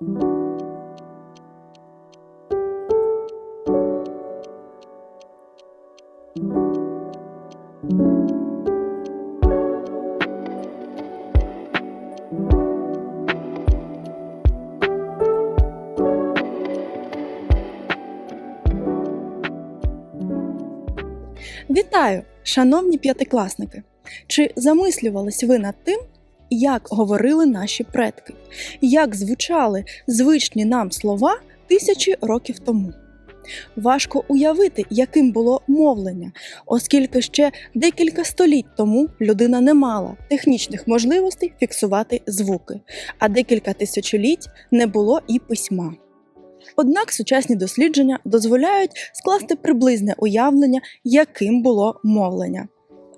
Вітаю, шановні п'ятикласники! Чи замислювались ви над тим, як говорили наші предки, як звучали звичні нам слова тисячі років тому? Важко уявити, яким було мовлення, оскільки ще декілька століть тому людина не мала технічних можливостей фіксувати звуки, а декілька тисячоліть не було і письма. Однак сучасні дослідження дозволяють скласти приблизне уявлення, яким було мовлення.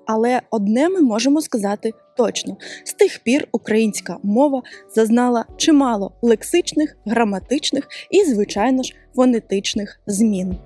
Але одне ми можемо сказати точно: з тих пір українська мова зазнала чимало лексичних, граматичних і, звичайно ж, фонетичних змін.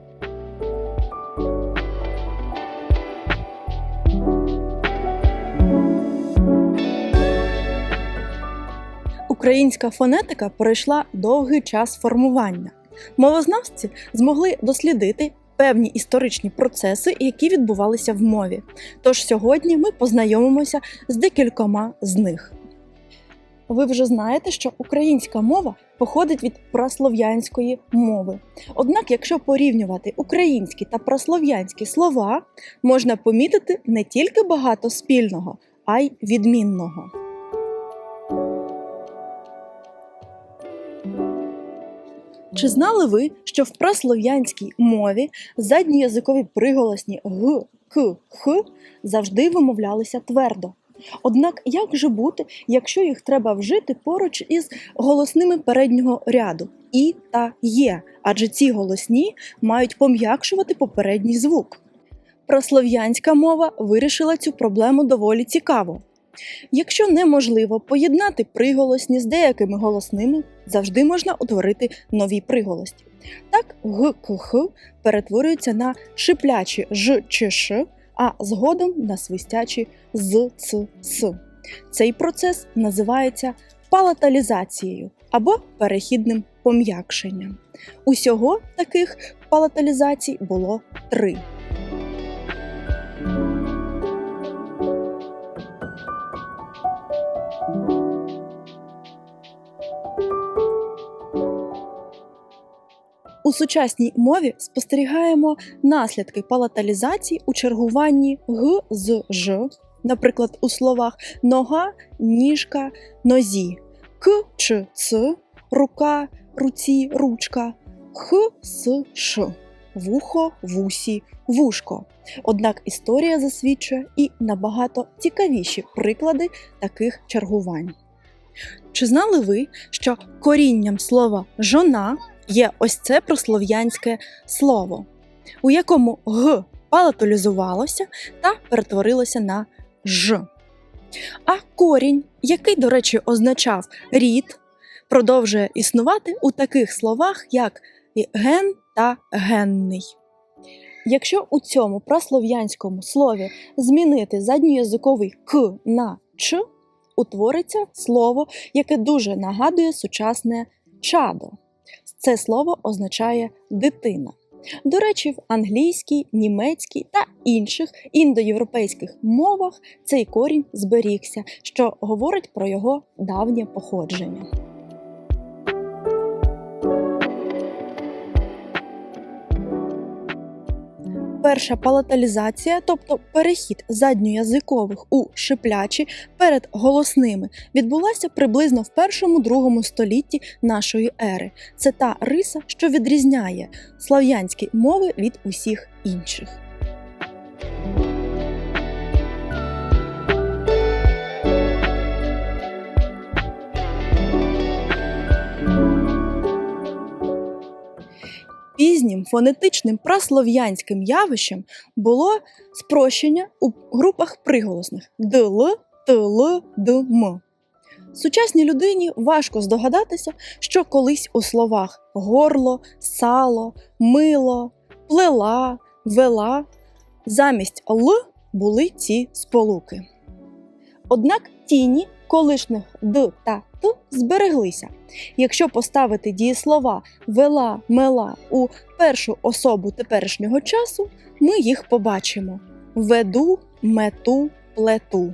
Українська фонетика пройшла довгий час формування. Мовознавці змогли дослідити певні історичні процеси, які відбувалися в мові. Тож сьогодні ми познайомимося з декількома з них. Ви вже знаєте, що українська мова походить від праслов'янської мови. Однак, якщо порівнювати українські та праслов'янські слова, можна помітити не тільки багато спільного, а й відмінного. Чи знали ви, що в праслов'янській мові задні язикові приголосні г, к, х завжди вимовлялися твердо? Однак як же бути, якщо їх треба вжити поруч із голосними переднього ряду і та є, адже ці голосні мають пом'якшувати попередній звук? Праслов'янська мова вирішила цю проблему доволі цікаво. Якщо неможливо поєднати приголосні з деякими голосними, завжди можна утворити нові приголості. Так, г, к, х перетворюються на шиплячі ж чи ш, а згодом на свистячі з, ц, с. Цей процес називається палаталізацією або перехідним пом'якшенням. Усього таких палаталізацій було три. У сучасній мові спостерігаємо наслідки палаталізації у чергуванні г з ж, наприклад, у словах нога, ніжка, нозі, к ч ц, рука, руці, ручка, х с ш, вухо, вусі, вушко. Однак історія засвідчує і набагато цікавіші приклади таких чергувань. Чи знали ви, що корінням слова жона є ось це прослов'янське слово, у якому г палаталізувалося та перетворилося на ж. А корінь, який, до речі, означав рід, продовжує існувати у таких словах, як ген та генний. Якщо у цьому праслов'янському слові змінити задньоязиковий к на ч, утвориться слово, яке дуже нагадує сучасне чадо. Це слово означає дитина. До речі, в англійській, німецькій та інших індоєвропейських мовах цей корінь зберігся, що говорить про його давнє походження. Перша палаталізація, тобто перехід задньоязикових у шиплячі перед голосними, відбулася приблизно в першому-другому столітті нашої ери. Це та риса, що відрізняє слав'янські мови від усіх інших. Пізнім фонетичним праслов'янським явищем було спрощення у групах приголосних дл, тл, дм. Сучасній людині важко здогадатися, що колись у словах горло, сало, мило, плела, вела замість л були ці сполуки. Однак тіні колишніх д та т збереглися. Якщо поставити дієслова вела, мела у першу особу теперішнього часу, ми їх побачимо: веду, мету, плету.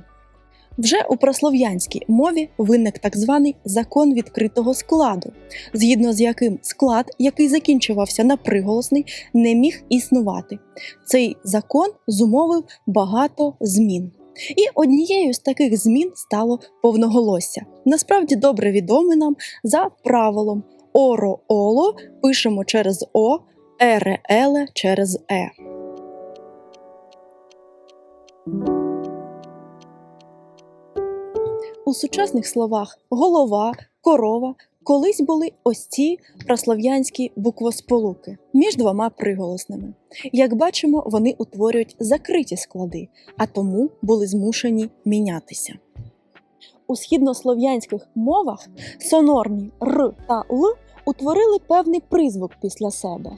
Вже у прослов'янській мові виник так званий закон відкритого складу, згідно з яким склад, який закінчувався на приголосний, не міг існувати. Цей закон зумовив багато змін. І однією з таких змін стало повноголосся. Насправді добре відоме нам за правилом оро-оло пишемо через О, ере-еле через Е. У сучасних словах голова, корова колись були ось ці прослов'янські буквосполуки між двома приголосними. Як бачимо, вони утворюють закриті склади, а тому були змушені мінятися. У східнослов'янських мовах сонорні р та л утворили певний призвук після себе,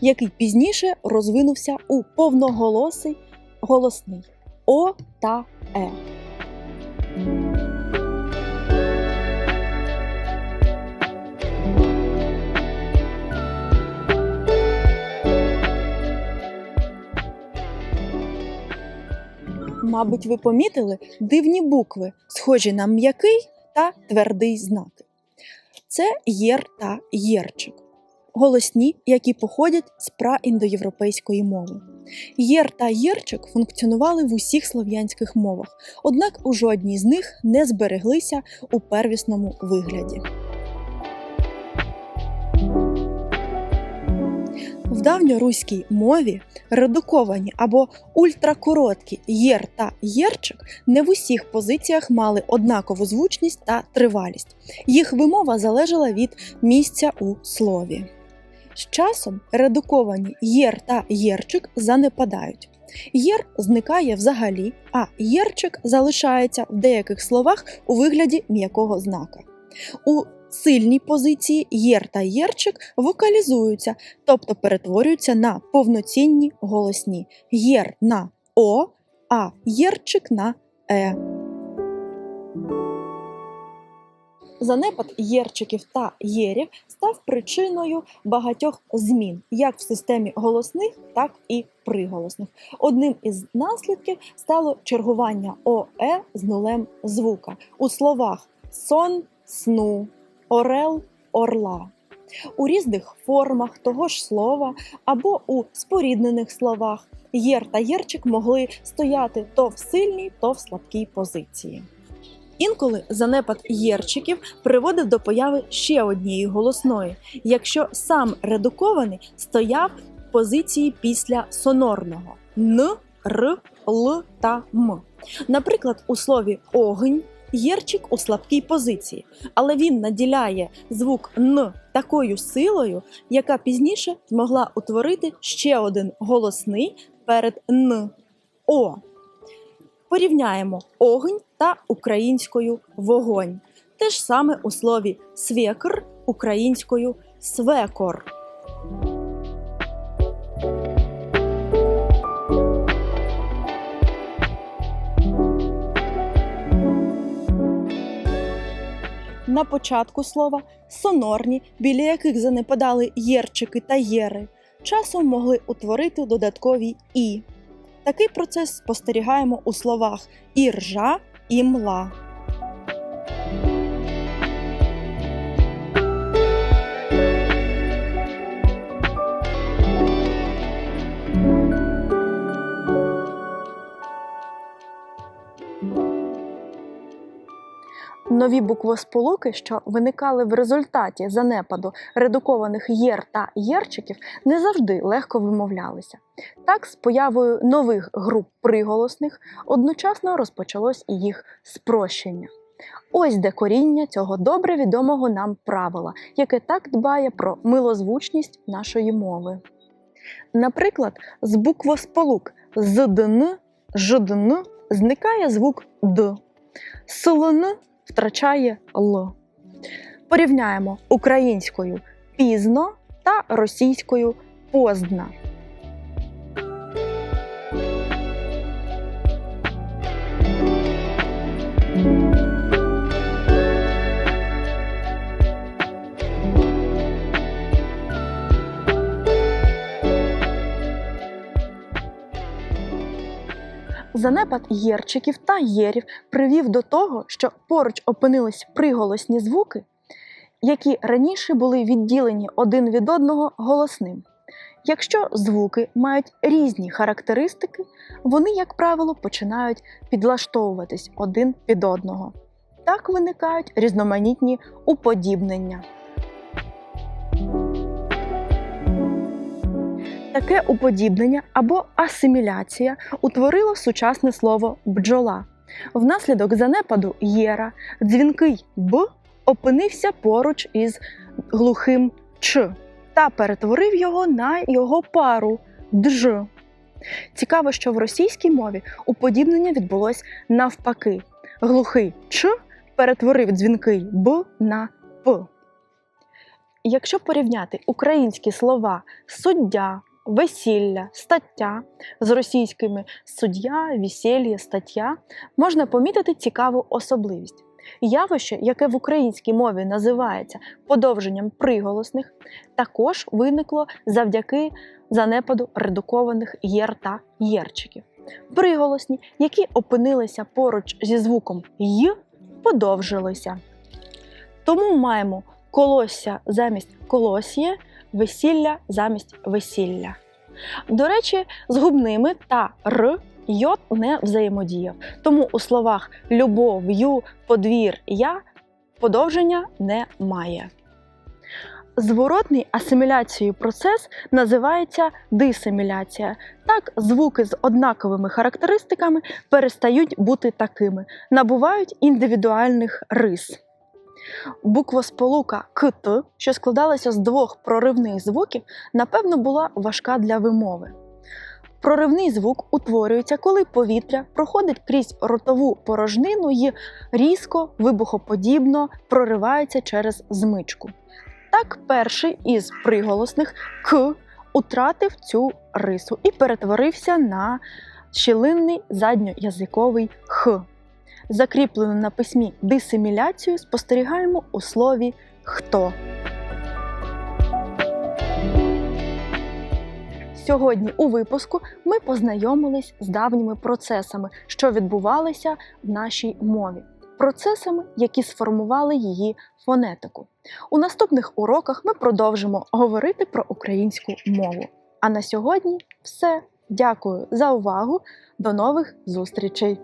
який пізніше розвинувся у повноголосий голосний О та Е. Мабуть, ви помітили дивні букви, схожі на м'який та твердий знаки. Це єр та єрчик. Голосні, які походять з праіндоєвропейської мови. Єр та єрчик функціонували в усіх слов'янських мовах, однак у жодній з них не збереглися у первісному вигляді. Давньоруській мові редуковані або ультракороткі єр та єрчик не в усіх позиціях мали однакову звучність та тривалість. Їх вимова залежала від місця у слові. З часом редуковані єр та єрчик занепадають. Єр зникає взагалі, а єрчик залишається в деяких словах у вигляді м'якого знака. У сильній позиції єр та єрчик вокалізуються, тобто перетворюються на повноцінні голосні єр на О, а єрчик на Е. Занепад єрчиків та єрів став причиною багатьох змін, як в системі голосних, так і приголосних. Одним із наслідків стало чергування ОЕ з нулем звука у словах сон, сну, орел, орла. У різних формах того ж слова або у споріднених словах єр та єрчик могли стояти то в сильній, то в слабкій позиції. Інколи занепад єрчиків приводив до появи ще однієї голосної, якщо сам редукований стояв в позиції після сонорного н, р, л та м. Наприклад, у слові огонь єрчик у слабкій позиції, але він наділяє звук н такою силою, яка пізніше змогла утворити ще один голосний перед н о. Порівняємо огонь та українською вогонь. Те ж саме у слові свекр українською свекор. На початку слова сонорні, біля яких занепадали єрчики та єри, часом могли утворити додаткові і. Такий процес спостерігаємо у словах іржа і мла. Нові буквосполуки, що виникали в результаті занепаду редукованих єр та єрчиків, не завжди легко вимовлялися. Так, з появою нових груп приголосних одночасно розпочалось і їх спрощення. Ось де коріння цього добре відомого нам правила, яке так дбає про милозвучність нашої мови. Наприклад, з буквосполук здн, ждн зникає звук д, слн втрачає Л. Порівняємо українською пізно та російською поздна. Занепад єрчиків та єрів привів до того, що поруч опинились приголосні звуки, які раніше були відділені один від одного голосним. Якщо звуки мають різні характеристики, вони, як правило, починають підлаштовуватись один під одного. Так виникають різноманітні уподібнення. Таке уподібнення або асиміляція утворило сучасне слово бджола. Внаслідок занепаду єра дзвінкий б опинився поруч із глухим ч та перетворив його на його пару дж. Цікаво, що в російській мові уподібнення відбулось навпаки. Глухий ч перетворив дзвінкий б на п. Якщо порівняти українські слова суддя, весілля, стаття з російськими суддя, весілля, стаття, можна помітити цікаву особливість. Явище, яке в українській мові називається подовженням приголосних, також виникло завдяки занепаду редукованих єр та єрчиків. Приголосні, які опинилися поруч зі звуком й, подовжилися. Тому маємо колосся замість колосіє, весілля замість весілля. До речі, з губними та р йод не взаємодіяв. Тому у словах любов, ю, подвір, я подовження немає. Зворотний асиміляцією процес називається дисиміляція. Так, звуки з однаковими характеристиками перестають бути такими, набувають індивідуальних рис. Буквосполука КТ, що складалася з двох проривних звуків, напевно, була важка для вимови. Проривний звук утворюється, коли повітря проходить крізь ротову порожнину і різко, вибухоподібно проривається через змичку. Так, перший із приголосних К утратив цю рису і перетворився на щілинний задньоязиковий Х. Закріплену на письмі дисиміляцію спостерігаємо у слові хто. Сьогодні у випуску ми познайомились з давніми процесами, що відбувалися в нашій мові, процесами, які сформували її фонетику. У наступних уроках ми продовжимо говорити про українську мову. А на сьогодні все. Дякую за увагу. До нових зустрічей!